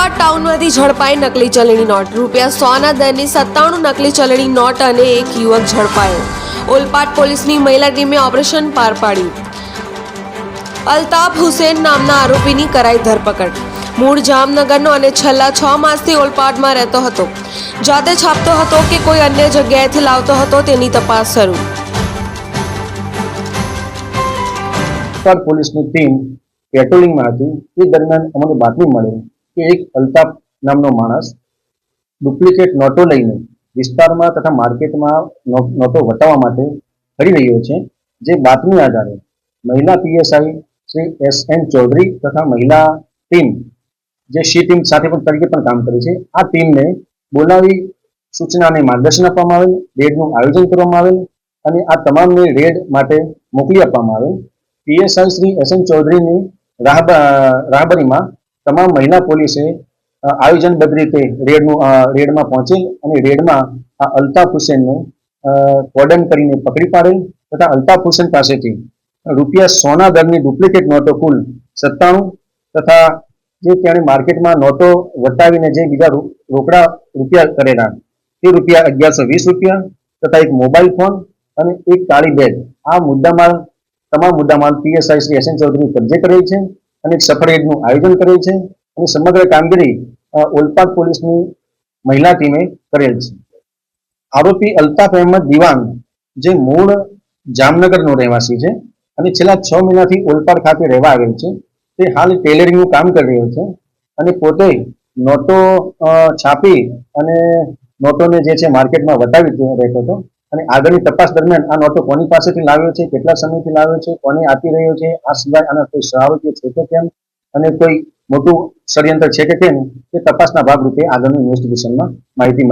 ઓલપાડ ટાઉનમાંથી ઝડપાઈ નકલી ચલણી નોટ. રૂપિયા સોના દરની સત્તાણું નકલી ચલણી નોટ અને એક યુવક ઝડપાયો. ઓલપાટ પોલીસની મહિલા ટીમે ઓપરેશન પાર પાડ્યું. અલ્તાફ હુસેન નામના આરોપીની કરાઈ ધરપકડ. મૂળ જામનગરનો અને છેલ્લા છ માસથી ઓલપાડમાં રહેતો હતો. જાતે છાપતો હતો કે કોઈ અન્ય જગ્યાએથી લાવતો હતો તેની તપાસ શરૂ. પોલીસની ટીમ પેટ્રોલિંગમાં હતી. એ દરમિયાન અમને બાતમી મળી. કે એક અલ્તાફ નામનો માણસ ડુપ્લિકેટ નોટો લઈને વિસ્તારમાં તથા માર્કેટમાં નોટો વટાવવા માટે ફરી રહ્યો છે, જે બાતમી આધારે મહિલા PSI Shri S N Chaudhary તથા મહિલા ટીમ જે શી ટીમ સાથે પણ તરીકે પણ કામ કરે છે, આ ટીમને બોલાવી સૂચના અને માર્ગદર્શન આપવામાં આવેલ, રેડનું આયોજન કરવામાં આવેલ અને આ તમામને રેડ માટે મોકલી આપવામાં આવેલ. પીએસઆઈ શ્રી એસ એન ચૌધરીની રાહબ- રાહબરીમાં તમામ મહિલા પોલીસે આયોજનબદ્ધ રીતે રેડનું રેડમાં પહોંચી અને રેડમાં આ અલ્તાફ હુસેનને કોડન કરીને પકડી પાડેલ તથા અલ્તાફ હુસેન પાસેથી રૂપિયા સોના દરની ડુપ્લિકેટ નોટો કુલ સત્તાણું તથા જે તેણે માર્કેટમાં નોટો વટાવીને જે બીજા રોકડા રૂપિયા કરેલા તે રૂપિયા અગિયારસો વીસ રૂપિયા તથા એક મોબાઈલ ફોન અને એક કાળી બેગ. આ મુદ્દામાલ, તમામ મુદ્દામાલ PSI Shri S N Chaudhary કબજે કરેલ છે. અને એક સફળ રેડનું આયોજન કરેલ છે અને સમગ્ર કામગીરી ઓલપાડ પોલીસની મહિલા ટીમે કરેલ છે. આરોપી અલ્તાફ અહેમદ દિવાન જે મૂળ જામનગરનો રહેવાસી છે અને છેલ્લા છ મહિનાથી ઓલપાડ ખાતે રહેવા આવેલ છે. તે હાલ ટેલરિંગનું કામ કરી રહ્યો છે અને પોતે નોટો છાપી અને નોટોને જે છે માર્કેટમાં વટાવી રહેતો હતો. અને આગળની તપાસ દરમિયાન આ નોટો કોની પાસેથી લાવ્યો છે, કેટલા સમયથી લાવ્યો છે, કોને આપી રહ્યો છે, આ સિવાય આના કોઈ સહારોપીય છે કે કેમ? અને કોઈ મોટું ષડયંત્ર છે કે કેમ? તે તપાસના ભાગરૂપે આગળની ઇન્વેસ્ટિગેશનમાં માહિતી